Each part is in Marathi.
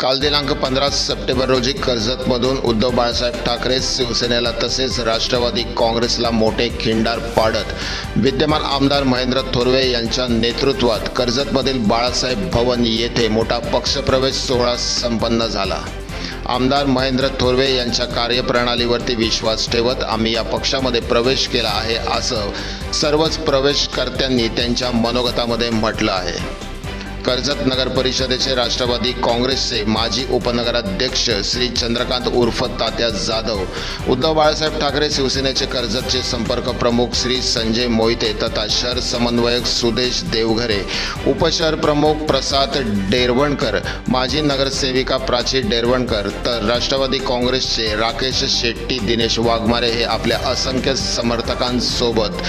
काल दिनांक पंधरा सप्टेंबर रोजी कर्जतमधून उद्धव बाळासाहेब ठाकरे शिवसेनेला तसेच राष्ट्रवादी काँग्रेसला मोठे खिंडार पाडत विद्यमान आमदार महेंद्र थोरवे यांच्या नेतृत्वात कर्जतमधील बाळासाहेब भवन येथे मोठा पक्षप्रवेश सोहळा संपन्न झाला. आमदार महेंद्र थोरवे यांच्या कार्यप्रणालीवरती विश्वास ठेवत आम्ही या पक्षामध्ये प्रवेश केला आहे असं सर्वच प्रवेशकर्त्यांनी त्यांच्या मनोगतामध्ये म्हटलं आहे. कर्जत नगर परिषदेचे राष्ट्रवादी काँग्रेसचे माजी उपनगराध्यक्ष श्री चंद्रकांत उर्फ तात्या जाधव उद्धव बाळासाहेब ठाकरे शिवसेनेचे कर्जतचे संपर्क प्रमुख श्री संजय मोहिते तथा शहर समन्वयक सुदेश देवघरे उपशहर प्रमुख प्रसाद डेरवणकर माजी नगरसेविका प्राची डेरवणकर तर राष्ट्रवादी काँग्रेसचे राकेश शेट्टी दिनेश वाघमारे हे आपल्या असंख्य समर्थकांसोबत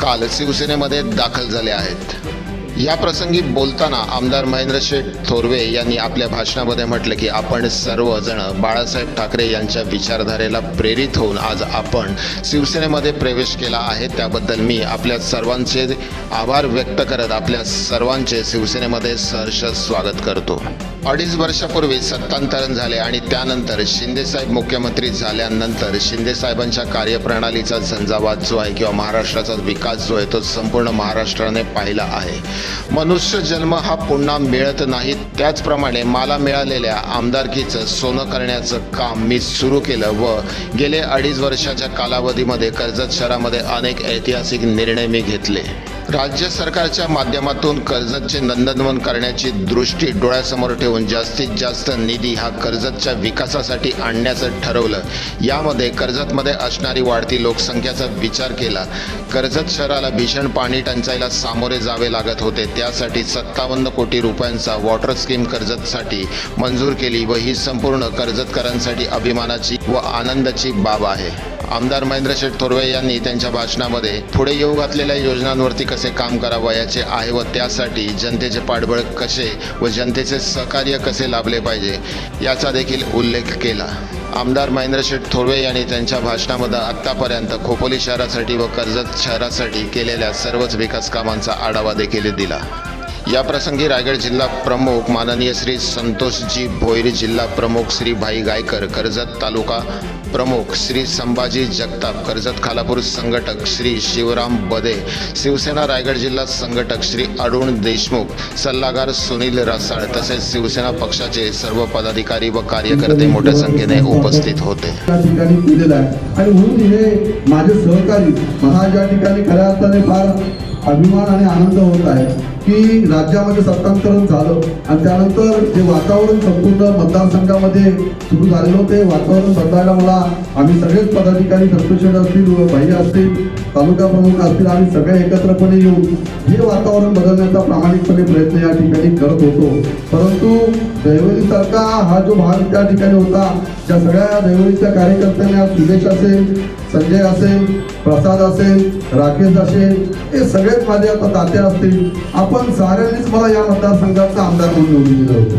काल शिवसेनेमध्ये दाखल झाले आहेत. या प्रसंगी बोलताना आमदार महेंद्र शेठ थोरवे यांनी आपल्या भाषणामध्ये म्हटलं की आपण सर्वजण बाळासाहेब ठाकरे यांच्या विचारधारेला प्रेरित होऊन आज आपण शिवसेनेमध्ये प्रवेश केला आहे. त्याबद्दल मी आपल्या सर्वांचे आभार व्यक्त करत आपल्या सर्वांचे शिवसेनेमध्ये सहर्ष स्वागत करतो. अडीच वर्षापूर्वी सत्तांतरण झाले आणि त्यानंतर शिंदेसाहेब मुख्यमंत्री झाल्यानंतर शिंदेसाहेबांच्या कार्यप्रणालीचा झंझावात जो आहे किंवा महाराष्ट्राचा विकास जो आहे तो संपूर्ण महाराष्ट्राने पाहिला आहे. मनुष्य जन्म हा पुन्हा मिळत नाही. त्याचप्रमाणे मला मिळालेल्या आमदारकीचं सोनं करण्याचं काम मी सुरू केलं व गेले अडीच वर्षाच्या कालावधीमध्ये कर्जत शहरामध्ये अनेक ऐतिहासिक निर्णय मी घेतले. राज्य सरकारच्या माध्यमातून कर्जतचे नंदनवन करण्याची दृष्टी डोळ्यासमोर ठेवून जास्तीत जास्त निधी हा कर्जतच्या विकासासाठी आणण्याचं ठरवलं. यामध्ये कर्जतमध्ये असणारी वाढती लोकसंख्येचा विचार केला. कर्जत शहराला भीषण पाणी टंचाईला सामोरे जावे लागत होते. त्यासाठी सत्तावन्न कोटी रुपयांचा वॉटर स्कीम कर्जतसाठी मंजूर केली व ही संपूर्ण कर्जतकरांसाठी अभिमानाची व आनंदाची बाब आहे. आमदार महेंद्र शेठ थोरवे यांनी त्यांच्या भाषणामध्ये पुढे येऊ घातलेल्या योजनांवरती कसे काम करावयाचे आहे व त्यासाठी जनतेचे पाठबळ कसे व जनतेचे सहकार्य कसे लाभले पाहिजे याचा देखील उल्लेख केला. आमदार महेंद्र शेठ थोरवे यांनी त्यांच्या भाषणामध्ये आत्तापर्यंत खोपोली शहरासाठी व कर्जत शहरासाठी केलेल्या सर्वच विकास कामांचा आढावा देखील दिला. या प्रसंगी रायगड जिल्हा प्रमुख माननीय श्री संतोषजी भोईर जिल्हा प्रमुख श्री भाई गायकर कर्जत तालुका प्रमुख श्री संभाजी जगताप कर्जत खालापूर संघटक श्री शिवराम बदे शिवसेना रायगड जिल्हा संघटक श्री अरुण देशमुख सल्लागार सुनील रसाळ तसेच शिवसेना पक्षाचे सर्व पदाधिकारी व कार्यकर्ते मोठ्या संख्येने उपस्थित होते. आणि म्हणून हे माझे सहकारी मला ज्या ठिकाणी खऱ्या अर्थाने फार अभिमान आणि आनंद होत आहे. की राज्यामध्ये सत्तांतरण झालं आणि त्यानंतर जे वातावरण संपूर्ण मतदारसंघामध्ये सुरू झालेलं होते वातावरण बदलायला मला आम्ही सगळेच पदाधिकारी सरपंच असतील व भाई असतील तालुका प्रमुख असतील आम्ही सगळे एकत्रपणे येऊन हे वातावरण बदलण्याचा प्रामाणिकपणे प्रयत्न या ठिकाणी करत होतो. परंतु दैवलीसारखा हा जो भाग त्या ठिकाणी होता त्या सगळ्या दैवलीच्या कार्यकर्त्यांनी सुदेश असेल संजय असेल प्रसाद असेल राकेश असेल हे सगळेच माझे आता तात्या असतील. आपण साऱ्यांनीच मला या मतदारसंघाचा आमदार म्हणून निवडून दिलं होतं.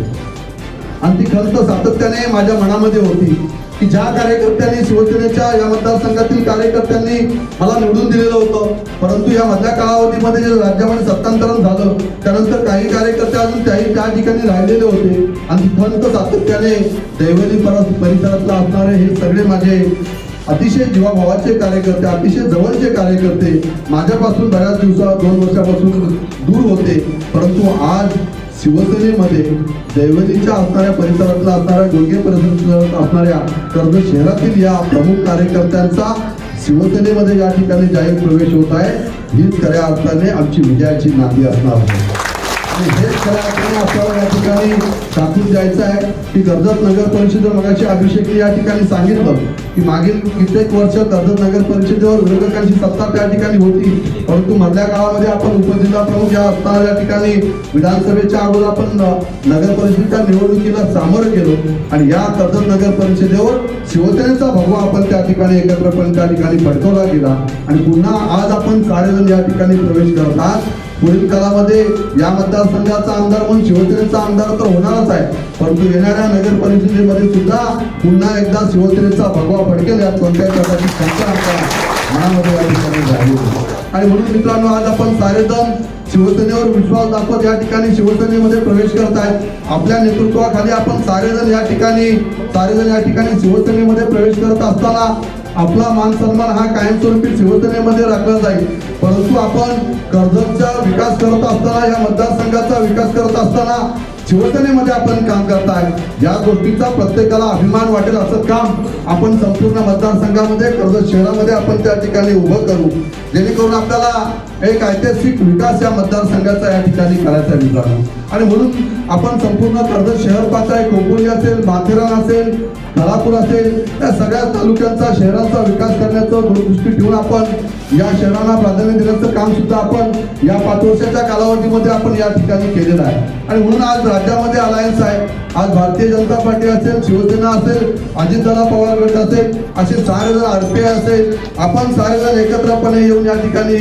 आणि ती खंत सातत्याने माझ्या मनामध्ये होती की ज्या कार्यकर्त्यांनी शिवसेनेच्या या मतदारसंघातील कार्यकर्त्यांनी मला निवडून दिलेलं होतं परंतु या मधल्या कालावधीमध्ये जे राज्यामध्ये सत्तांतरण झालं त्यानंतर काही कार्यकर्ते अजून त्याही त्या ठिकाणी राहिलेले होते. आणि खंत सातत्याने दैवली परत परिसरातला असणारे हे सगळे माझे अतिशय जीवाभावाचे कार्यकर्ते अतिशय जवळचे कार्यकर्ते माझ्यापासून बऱ्याच दिवसा दोन वर्षापासून दूर होते. परंतु आज शिवसेनेमध्ये दैवतीच्या असणाऱ्या परिसरातला असणाऱ्या गोलगे परिसरात असणाऱ्या कर्ज शहरातील या प्रमुख कार्यकर्त्यांचा शिवसेनेमध्ये या ठिकाणी जाहीर प्रवेश होत आहे. हीच खऱ्या अर्थाने आमची विजयाची नांदी असणार आहे. आणि हेच खऱ्या अर्थाने आपल्याला या ठिकाणी दाखवून द्यायचं आहे की कर्जत नगर परिषद मगाशी अभिषेकने या ठिकाणी सांगितलं की मागील कित्येक वर्ष कर्जत नगर परिषदेवर विरोधकांची सत्ता त्या ठिकाणी होती. परंतु मधल्या काळामध्ये आपण उपजिल्हा प्रमुख या असणाऱ्या ठिकाणी विधानसभेच्या अगोदर आपण न- नगर परिषदेच्या निवडणुकीला सामोरं गेलो. आणि या कर्जत नगर परिषदेवर शिवसेनेचा भगवा आपण त्या ठिकाणी एकत्रपणे त्या ठिकाणी फडकवला गेला. आणि पुन्हा आज आपण सारेजण या ठिकाणी प्रवेश करत आहात. पुढील काळामध्ये या मतदारसंघाचा आमदार म्हणून शिवसेनेचा आमदार तर होणारच आहे. परंतु येणाऱ्या नगर परिषदेमध्ये सुद्धा पुन्हा एकदा शिवसेनेचा भगवा फडकेल यात कोणत्याही प्रकारची शंका आमच्या मनामध्ये या ठिकाणी झाली आणि म्हणून मित्रांनो आज आपण सारेजण शिवसेनेवर विश्वास दाखवत या ठिकाणी शिवसेनेमध्ये प्रवेश करत आहेत. आपल्या नेतृत्वाखाली आपण सारेजण या ठिकाणी सारेजण या ठिकाणी शिवसेनेमध्ये प्रवेश करत असताना आपला मान सन्मान हा कायमस्वरूपी शिवसेनेमध्ये राखला जाईल. परंतु आपण कर्जतचा विकास करत असताना या मतदारसंघाचा विकास करत असताना शिवसेनेमध्ये आपण काम करताय. या गोष्टीचा प्रत्येकाला अभिमान वाटेल असं काम आपण संपूर्ण मतदारसंघामध्ये कर्जत शहरामध्ये आपण त्या ठिकाणी उभं करू. जेणेकरून आपल्याला एक ऐतिहासिक विकास या मतदारसंघाचा या ठिकाणी करायचा विचार. मित्रांनो आणि म्हणून आपण संपूर्ण कर्जत शहर पाहताय खोपोली असेल माथेरान असेल नलापूर असेल या सगळ्या तालुक्यांचा शहरांचा विकास करण्याचं दूरदृष्टी ठेवून आपण या शहरांना प्राधान्य देण्याचं काम सुद्धा आपण या पाच वर्षाच्या कालावधीमध्ये आपण या ठिकाणी केलेलं आहे. आणि म्हणून आज राज्यामध्ये अलायन्स आहे. आज भारतीय जनता पार्टी असेल शिवसेना असेल अजितदादा पवार गट असेल असे सारे जण आरपीआय असेल आपण सारे जण एकत्रपणे येऊन या ठिकाणी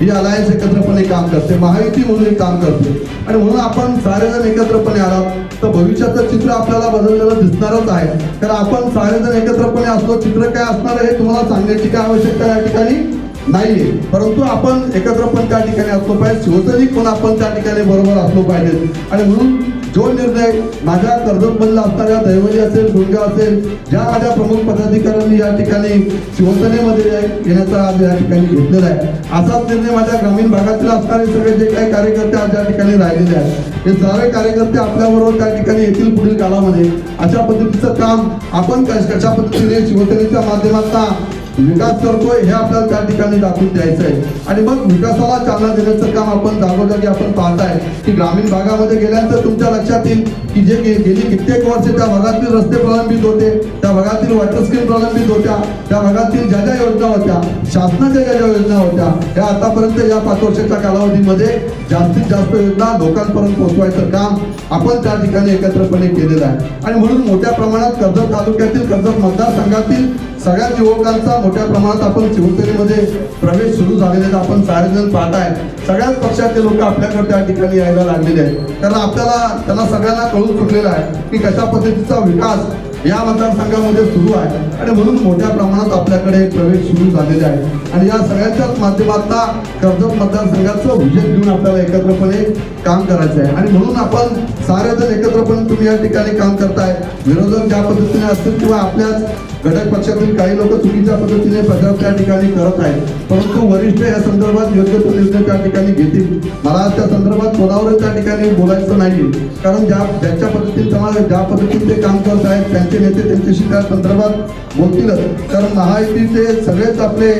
ही अलायन्स एकत्रपणे काम करते. महायुती म्हणून एक काम करते. आणि म्हणून आपण सारे जण एकत्रपणे आलात. तर भविष्याचं चित्र आपल्याला बदललेलं दिसणारच आहे. कारण आपण सारे जण एकत्रपणे असलो चित्र काय असणार हे तुम्हाला सांगण्याची काय आवश्यकता या ठिकाणी? नाहीये. परंतु आपण एकत्र पण त्या ठिकाणी असलो पाहिजे. शिवसैनिक पण आपण त्या ठिकाणी बरोबर असलो पाहिजे. आणि म्हणून जो निर्णय माझ्या कर्जतमधला असणाऱ्या दैवली असेल गुंडा असेल ज्या माझ्या प्रमुख पदाधिकाऱ्यांनी या ठिकाणी शिवसेनेमध्ये येण्याचा आज या ठिकाणी घेतलेला आहे. असाच निर्णय माझ्या ग्रामीण भागातील असणारे सगळे जे काही कार्यकर्ते आज या ठिकाणी राहिलेले आहेत. हे सारे कार्यकर्ते आपल्याबरोबर त्या ठिकाणी येतील पुढील काळामध्ये. अशा पद्धतीचं काम आपण कश- कशा पद्धतीने शिवसेनेच्या माध्यमातून विकास करतोय हे आपल्याला त्या ठिकाणी दाखवून द्यायचं आहे आणि मग विकासाला चालना देण्याचं काम आपण जागोजागी आपण पाहताय. की ग्रामीण भागामध्ये गेल्यानंतर तुमच्या लक्षात येईल की जे गेली कित्येक वर्षे त्या भागातील रस्ते प्रलंबित होते त्या भागातील वॉटर स्कीम प्रलंबित होत्या त्या भागातील ज्या ज्या योजना होत्या शासनाच्या ज्या ज्या योजना होत्या त्या आतापर्यंत या पाच वर्षाच्या कालावधीमध्ये जास्तीत जास्त योजना लोकांपर्यंत पोहोचवायचं काम आपण त्या ठिकाणी एकत्रपणे केलेलं आहे. आणि म्हणून मोठ्या प्रमाणात कर्जत तालुक्यातील कर्जत मतदारसंघातील सगळ्या युवकांचा मोठ्या प्रमाणात आपण शिवसेनेमध्ये प्रवेश सुरू झालेले आहेत. आपण सारेजण पाहताय. सगळ्याच पक्षाचे लोक आपल्याकडे त्या ठिकाणी यायला लागलेले आहेत. कारण आपल्याला त्यांना सगळ्यांना कळून चुकलेलं आहे की कशा पद्धतीचा विकास या मतदारसंघामध्ये सुरू आहे. आणि म्हणून मोठ्या प्रमाणात आपल्याकडे प्रवेश सुरू झालेले आहे आणि या सगळ्यांच्याच माध्यमातून कर्जत मतदारसंघाचं विजय घेऊन आपल्याला एकत्रपणे काम करायचं आहे. आणि म्हणून आपण सारेजण एकत्रपणे तुम्ही या ठिकाणी काम करताय. विरोधक ज्या पद्धतीने असतील किंवा आपल्याच घटक पक्षातील काही लोक चुकीच्या पद्धतीने प्रचार त्या ठिकाणी करत आहेत. परंतु वरिष्ठ या संदर्भात योग्य तो निर्णय त्या ठिकाणी घेतील. मला त्या संदर्भात कोणावर त्या ठिकाणी बोलायचं नाही कारण ज्या ज्याच्या पद्धतीने समाज ज्या पद्धतीने ते काम करत आहेत त्यांचे नेते त्यांच्याशी त्या संदर्भात बोलतीलच. कारण महायुतीचे सगळेच आपले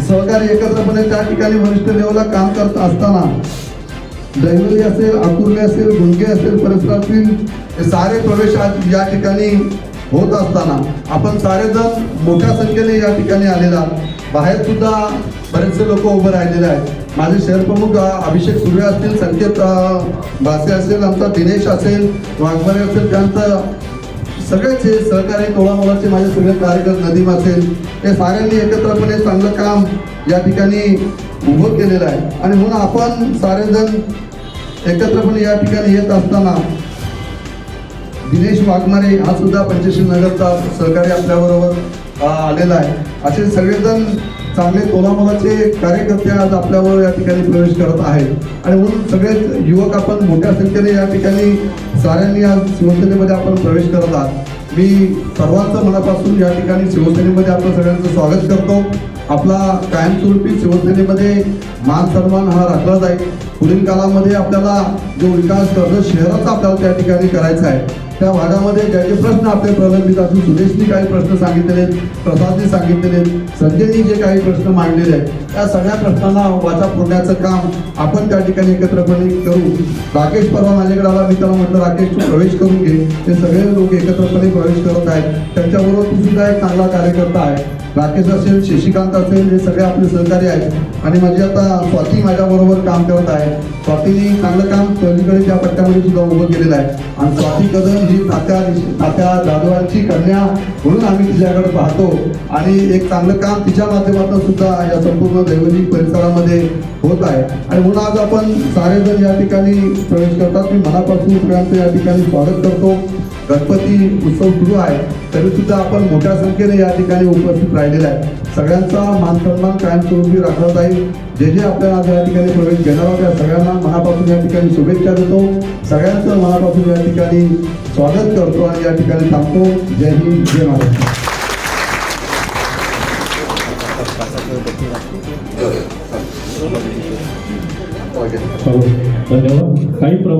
सहकारी एकत्रपणे त्या ठिकाणी वरिष्ठ लेवलला काम करत असताना दैवली असेल आकुर्ले असेल गुंगे असेल परिसरातील हे सारे प्रवेश आज या ठिकाणी होत असताना आपण सारेजण मोठ्या संख्येने या ठिकाणी आलेला आहात. बाहेर सुद्धा बरेचसे लोक उभे राहिलेले आहेत माझे शहर प्रमुख अभिषेक सुर्वे असतील संकेत भासे असेल आमचा दिनेश असेल वाघमारे असेल त्यांचं सगळेच हे सहकारी टोळामोळाचे माझे सगळे कार्यकर्ते नदीम असेल हे साऱ्यांनी एकत्रपणे चांगलं काम या ठिकाणी उभं केलेलं आहे आणि म्हणून आपण सारेजण एकत्रपणे या ठिकाणी येत असताना दिनेश वाघमारे हा सुद्धा पंचशील नगरचा सहकारी आपल्याबरोबर आलेला आहे. असे सगळेजण चांगले तोलामोलाचे कार्यकर्ते आज आपल्यावर या ठिकाणी प्रवेश करत आहेत. आणि म्हणून सगळेच युवक आपण मोठ्या संख्येने या ठिकाणी साऱ्यांनी आज शिवसेनेमध्ये आपण प्रवेश करत आहात. मी सर्वांचं मनापासून या ठिकाणी शिवसेनेमध्ये आपलं सगळ्यांचं स्वागत करतो. आपला कायमस्वरूपी शिवसेनेमध्ये मान सन्मान हा राखला जाईल पुढील काळामध्ये आपल्याला जो विकास करतो शहराचा आपल्याला त्या ठिकाणी करायचा आहे त्या भागामध्ये ज्याचे प्रश्न आपले प्रलंबित असून सुरेशनी काही प्रश्न सांगितलेले आहेत प्रसादनी सांगितलेले आहेत संजयनी जे काही प्रश्न मांडलेले आहेत त्या सगळ्या प्रश्नांना वाचा फोडण्याचं काम आपण त्या ठिकाणी एकत्रपणे करू. राकेश परवा माझ्याकडे आला मी त्याला म्हटलं राकेश तू प्रवेश करून घे. ते सगळे लोक एकत्रपणे प्रवेश करत आहेत. त्यांच्याबरोबर तू सुद्धा एक चांगला कार्यकर्ता आहे. राकेश असेल शशिकांत असेल हे सगळे आपले सहकारी आहेत. आणि माझी आता स्वाती माझ्याबरोबर काम करत आहे. स्वातीने चांगलं काम पलीकडे त्या पट्ट्यामध्ये सुद्धा उभं केलेलं आहे. आणि स्वाती कदम ही तात्या तात्या जाधवांची कन्या म्हणून आम्ही तिच्याकडे पाहतो. आणि एक चांगलं काम तिच्या माध्यमातून सुद्धा या संपूर्ण दैवनिक परिसरामध्ये होत आहे. आणि म्हणून आज आपण सारेजण या ठिकाणी प्रवेश करतात. मी मनापासून सगळ्यांचं या ठिकाणी स्वागत करतो. गणपती उत्सव सुरू आहे. तरी सुद्धा आपण मोठ्या संख्येने या ठिकाणी उपस्थित राहिलेला आहे सगळ्यांचा मान सन्मान कायमस्वरूपी राखला जाईल. जे जे आपल्याला आज या ठिकाणी प्रवेश घेणार आहोत त्या सगळ्यांना मनापासून या ठिकाणी शुभेच्छा देतो. सगळ्यांचं मनापासून या ठिकाणी स्वागत करतो आणि या ठिकाणी थांबतो. जय हिंद जय महाराष्ट्र. हो, धन्यवाद. काही प्रॉब्लेम